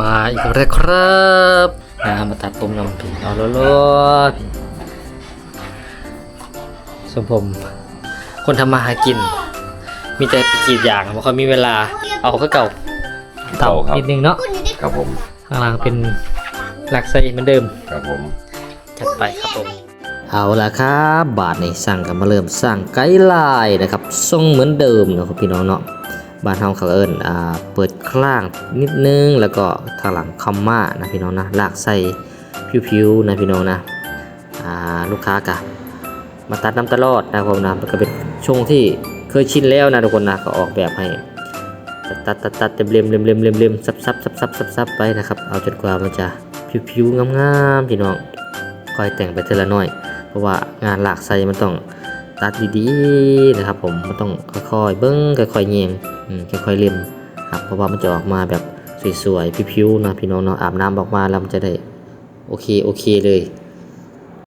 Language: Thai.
มาอีกแล้วครับนะมาตัดผมน้ำผีเอาโลดๆสมผม คนทำมาหากิน มีแต่ไปกรีดอย่างไม่ค่อยมีเวลา เอาก็เก่าเต่าเก่าครับนิดนึงเนาะครับผมข้างล่างเป็นหลักไซเหมือนเดิมครับผมจัดไปครับผมเอาละครับ บาทในสั่งกันมาเริ่มสร้างไกด์ไลน์นะครับทรงเหมือนเดิมนะครับพี่น้องเนาะ บ้านเฮาเขาเอิ้นอ่าเปิดคล่างนิดนึงแล้วก็ทางหลังคอมมานะพี่น้องนะลากใส่ผิวๆนะพี่น้องนะอ่าลูกค้ากะมาตัดน้ำตลอดนะผมนะก็เป็นช่วงที่เคยชินแล้วนะทุกคนนะก็ออกแบบให้ตัดตัดตัดเต็มเล็มเล็มเล็มเล็มเล็มซับซับซับซับซับซับไปนะครับเอาจนกว่ามันจะผิวๆงามๆพี่น้องค่อยแต่งไปเทละน้อย เพราะว่างานหลากไซมันต้องตัดดีๆนะครับผมมันต้องค่อยๆเบิ้งค่อยๆเงียง ค่อยๆเล็มครับเพราะว่ามันจะออกมาแบบสวยๆผิวๆนะพี่น้องเนาะอาบน้ำออกมาแล้วมันจะได้โอเคโอเคเลย